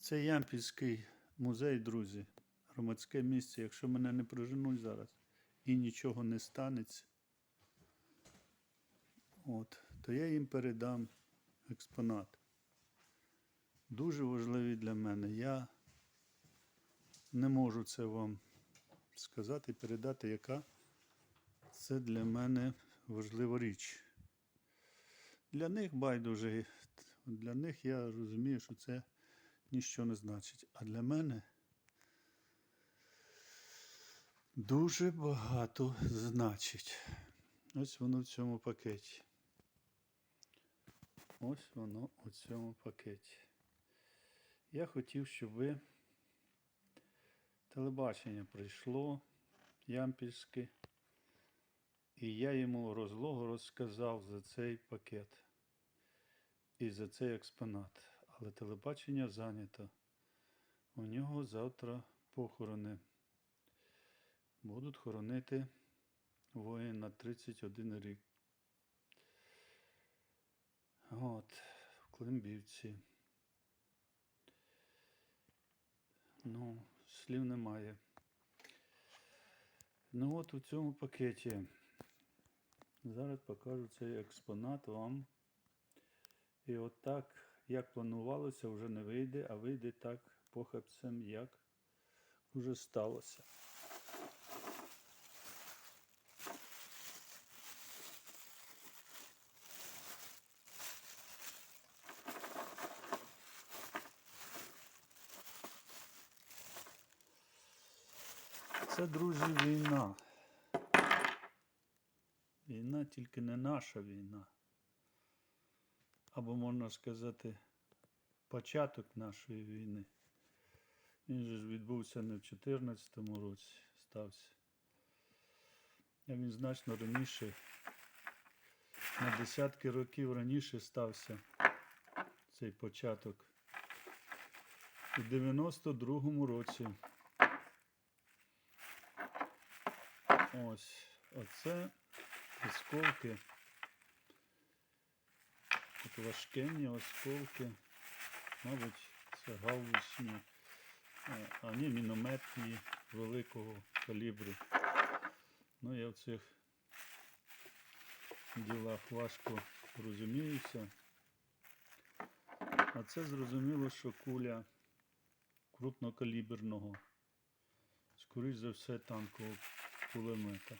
Це Ямпільський музей, друзі. Громадське місце. Якщо мене не приженуть зараз і нічого не станеться, от, то я їм передам експонат. Дуже важливий для мене. Я не можу це вам сказати, передати, яка це для мене важлива річ. Для них байдуже. Для них я розумію, що це ніщо не значить. А для мене дуже багато значить. Ось воно в цьому пакеті. Ось воно у цьому пакеті. Я хотів, щоб ви телебачення прийшло ямпільське, і я йому розлого розказав за цей пакет і за цей експонат. Але телебачення зайнято. У нього завтра похорони. Будуть хоронити воїн на 31 рік. От, в Климбівці. Ну, слів немає. Ну от у цьому пакеті. Зараз покажу цей експонат вам. І от так, як планувалося, вже не вийде, а вийде так похабцем, як вже сталося. Це, друзі, війна. Війна тільки не наша війна. Або можна сказати, початок нашої війни. Він же ж відбувся не в 2014 році, стався. А він значно раніше, на десятки років раніше стався цей початок. У 92-му році. Ось, оце осколки. Важкенні осколки. Мабуть, це гаубичні, е, а ні, мінометні великого калібру. Ну, я в цих ділах важко розуміюся. А це зрозуміло, що куля крупнокаліберного, скоріш за все, танкового кулемета.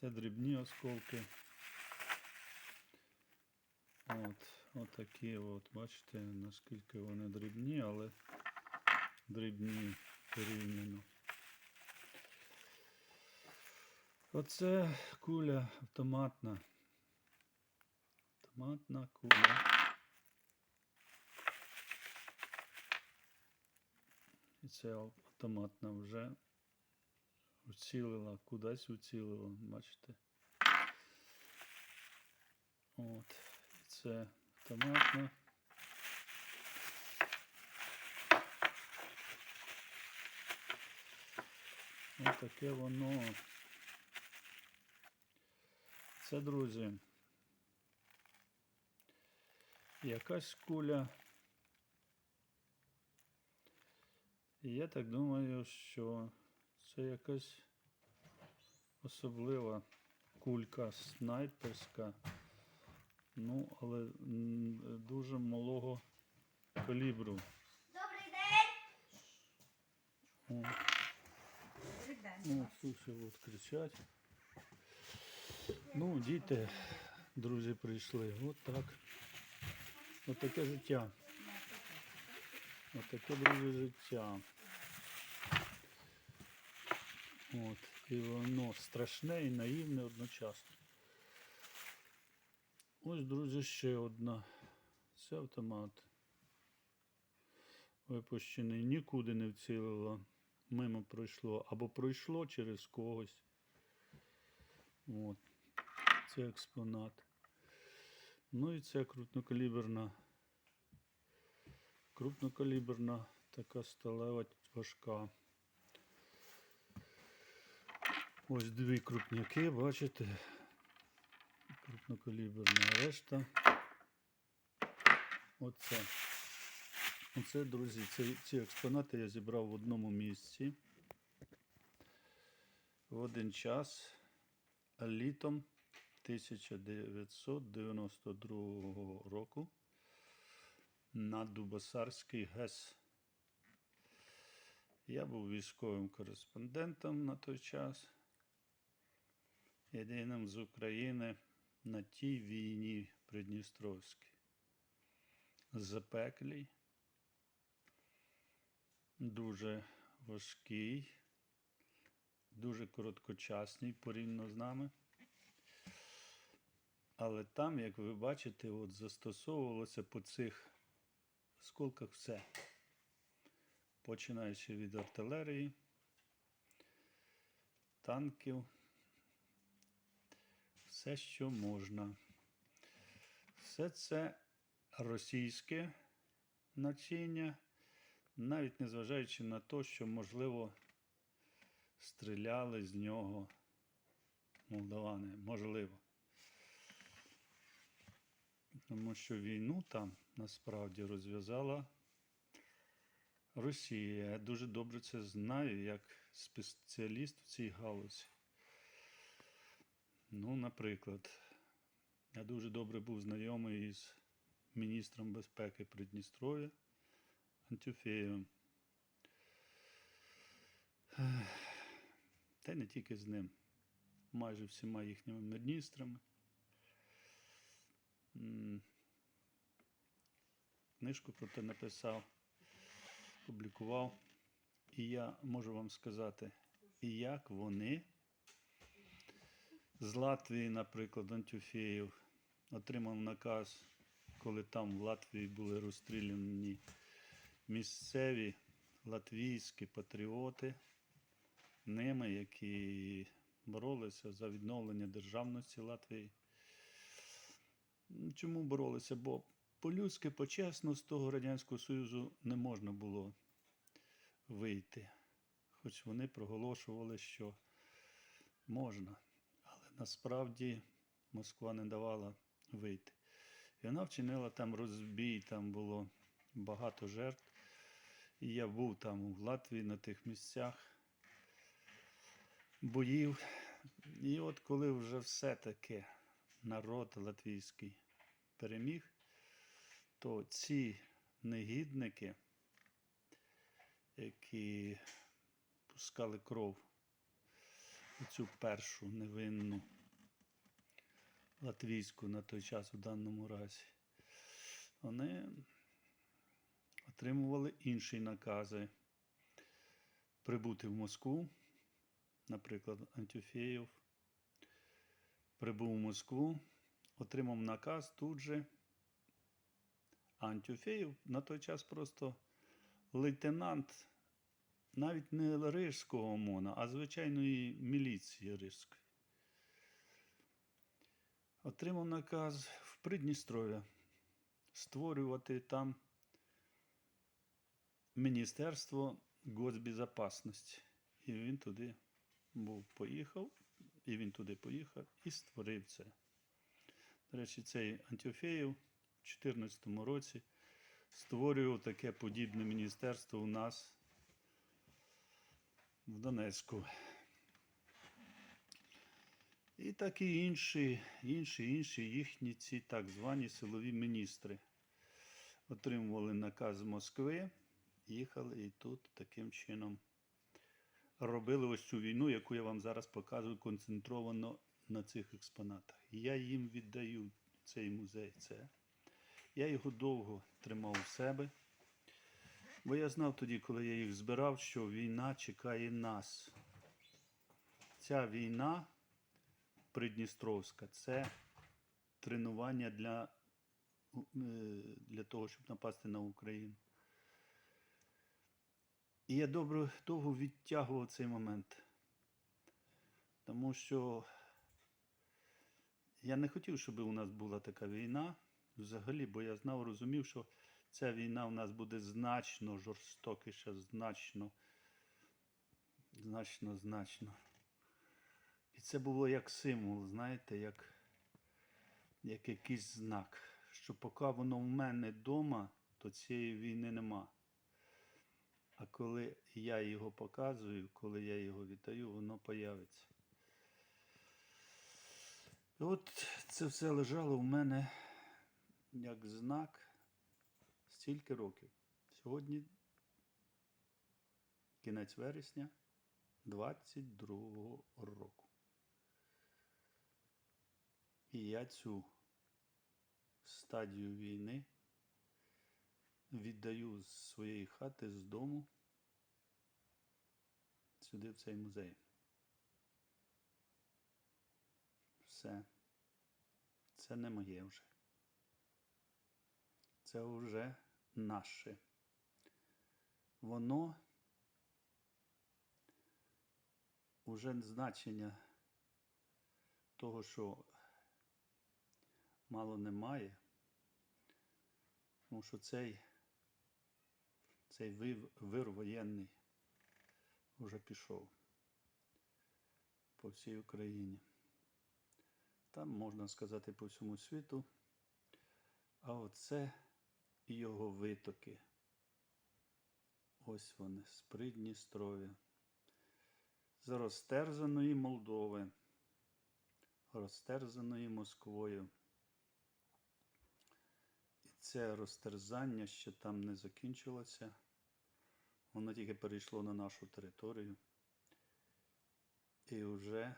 Це дрібні осколки. От, отакі от, бачите, наскільки вони дрібні, але дрібні порівняно. Оце куля автоматна. Автоматна куля. І це автоматна вже уцілила, кудись уцілила, бачите. От, і це автоматна. Ось таке воно. Це, друзі. Якась куля. І я так думаю, що це якась особлива кулька снайперська. Ну, але дуже малого калібру. Добрий день! О, ну, слушай, от кричать. Ну, діти, друзі, прийшли. От так. От таке життя. От таке, друзі, життя. От. І воно страшне і наївне одночасно. Ось, друзі, ще одна. Це автомат. Випущений. Нікуди не вцілило. Мимо пройшло. Або пройшло через когось. От. Це експонат. Ну і це крупнокаліберна. Крупнокаліберна така сталева важка. Ось дві крупняки, бачите? Крупнокаліберна решта. Оце. Оце, друзі, ці, ці експонати я зібрав в одному місці в один час літом 1992 року на Дубосарський ГЕС. Я був військовим кореспондентом на той час. Єдиним з України на тій війні Придністровській. Запеклій, дуже важкий, дуже короткочасний порівняно з нами. Але там, як ви бачите, от застосовувалося по цих осколках все. Починаючи від артилерії, танків, все, що можна. Все це російське начиння, навіть незважаючи на те, що, можливо, стріляли з нього молдавани. Можливо. Тому що війну там насправді розв'язала Росія. Я дуже добре це знаю як спеціаліст в цій галузі. Ну, наприклад, я дуже добре був знайомий із міністром безпеки Придністров'я Антюфеєвим. Та й не тільки з ним, майже всіма їхніми міністрами. Книжку про те написав, публікував. І я можу вам сказати, як вони з Латвії, наприклад, Антюфеєв отримав наказ, коли там в Латвії були розстріляні місцеві латвійські патріоти, ними, які боролися за відновлення державності Латвії. Чому боролися? Бо по-людськи, по-чесно, з того Радянського Союзу не можна було вийти. Хоч вони проголошували, що можна. Насправді Москва не давала вийти. І вона вчинила там розбій, там було багато жертв. І я був там в Латвії на тих місцях боїв. І от коли вже все-таки народ латвійський переміг, то ці негідники, які пускали кров у цю першу невинну латвійську на той час у даному разі, вони отримували інші накази прибути в Москву, наприклад, Антюфєєв прибув у Москву, отримав наказ тут же. А на той час просто лейтенант навіть не Рижського ОМОНа, а звичайної міліції Рижської. Отримав наказ в Придністров'я створювати там Міністерство госбезопасності. І він туди був, поїхав, і він туди поїхав і створив це. До речі, цей Антюфеєв у 2014 році створював таке подібне міністерство у нас в Донецьку. І так і інші, інші, інші їхні ці так звані силові міністри отримували наказ з Москви, їхали і тут таким чином робили ось цю війну, яку я вам зараз показую концентровано на цих експонатах. Я їм віддаю цей музей. Це. Я його довго тримав у себе, бо я знав тоді, коли я їх збирав, що війна чекає нас. Ця війна Придністровська це тренування для, е, для того, щоб напасти на Україну. І я добре, довго відтягував цей момент. Тому що я не хотів, щоб у нас була така війна взагалі, бо я знав, розумів, що ця війна у нас буде значно жорстокіша, значно, значно, значно. І це було як символ, знаєте, як, як якийсь знак, що поки воно в мене вдома, то цієї війни нема. А коли я його показую, коли я його віддаю, воно появиться. І от це все лежало в мене як знак стільки років. Сьогодні кінець вересня 22-го року. І я цю стадію війни віддаю з своєї хати, з дому сюди, в цей музей. Все. Це не моє вже. Це вже наше. Воно уже значення того, що мало немає, тому що цей, цей вир, вир воєнний вже пішов по всій Україні. Там, можна сказати, по всьому світу. А оце і його витоки. Ось вони, з Придністров'я, з розтерзаної Молдови, розтерзаної Москвою. І це розтерзання ще там не закінчилося. Воно тільки перейшло на нашу територію. І вже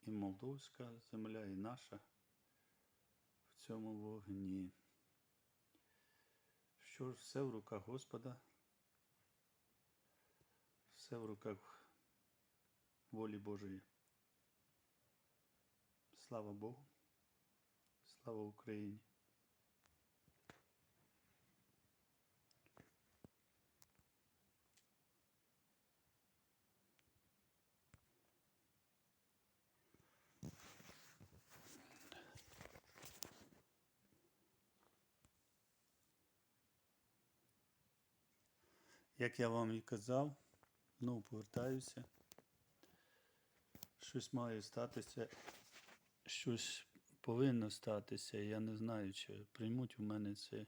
і молдовська земля, і наша в цьому вогні. Що ж, все в руках Господа, все в руках волі Божої. Слава Богу, слава Україні. Як я вам і казав, знову повертаюся. Щось має статися, щось повинно статися. Я не знаю, чи приймуть у мене цей,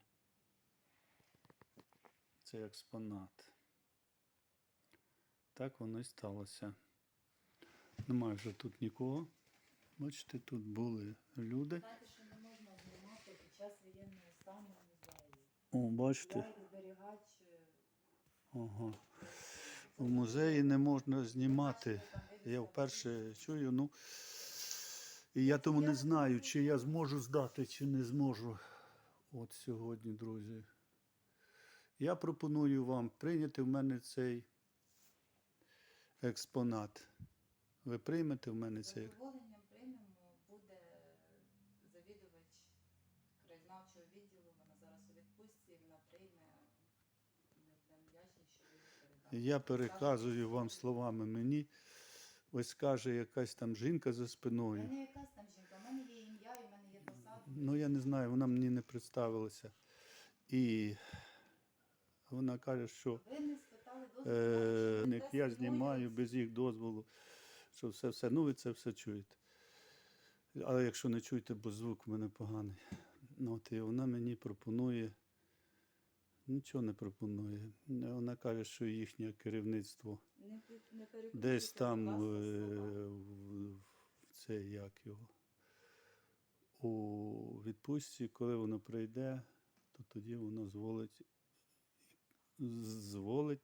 цей експонат. Так воно і сталося. Немає вже тут нікого. Бачите, тут були люди. Знаєте, що не можна знімати під час воєнного стану музеї. О, бачите. Зберігач. Ага. В музеї не можна знімати. Я вперше чую, ну. І я тому не знаю, чи я зможу здати, чи не зможу. От сьогодні, друзі. Я пропоную вам прийняти в мене цей експонат. Ви приймете в мене цей. задоволенням приймемо, буде завідувач краєзнавчого відділу, вона зараз у відпустці, вона прийме. Ми будемо вдячні, що ви передали. Я переказую вам словами мені. Ось каже якась там жінка за спиною. мене якась там жінка, у мене є ім'я, і в мене є посада. Ну, я не знаю, вона мені не представилася. І вона каже, що Ви не спитали дозволу. е, як дасте я знімаю без їх дозволу, що все, все. Ну, ви це все чуєте. Але якщо не чуєте, бо звук в мене поганий. Ну, от і вона мені пропонує. Нічого не пропонує. Вона каже, що їхнє керівництво Не, не десь там е, в, в це як його. У відпустці, коли воно прийде, то тоді воно зволить, зволить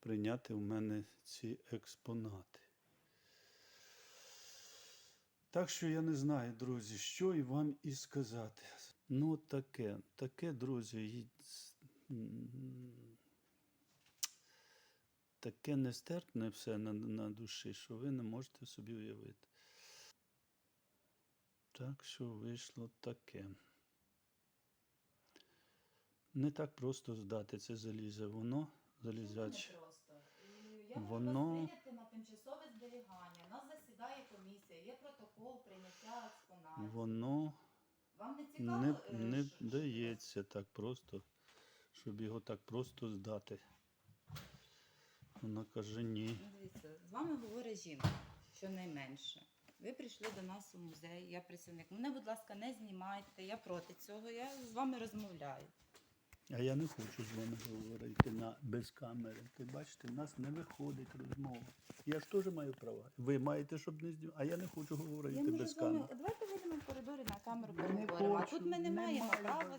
прийняти в мене ці експонати. Так що я не знаю, друзі, що і вам і сказати. Ну, таке, таке, друзі, таке нестерпне все на, на душі, що ви не можете собі уявити. Так що вийшло таке. Не так просто здати це залізо. Воно залізач. Я Воно- вас прийняти на тимчасове зберігання. У нас засідає комісія, є протокол прийняття експонатів. Воно Вам не цікаво? не, е, не дається так просто, щоб його так просто здати. Вона каже ні. Ну, Дивіться, з вами говорить жінка, щонайменше. Ви прийшли до нас у музей, я працівник. Мене, будь ласка, не знімайте, я проти цього, я з вами розмовляю. А я не хочу з вами говорити на, без камери. Ти бачите, в нас не виходить розмова. Я ж теж маю права. Ви маєте, щоб не знімати, а я не хочу говорити Я без камери. Давайте вийдемо в коридорі на камеру поговоримо. А тут ми не маємо права.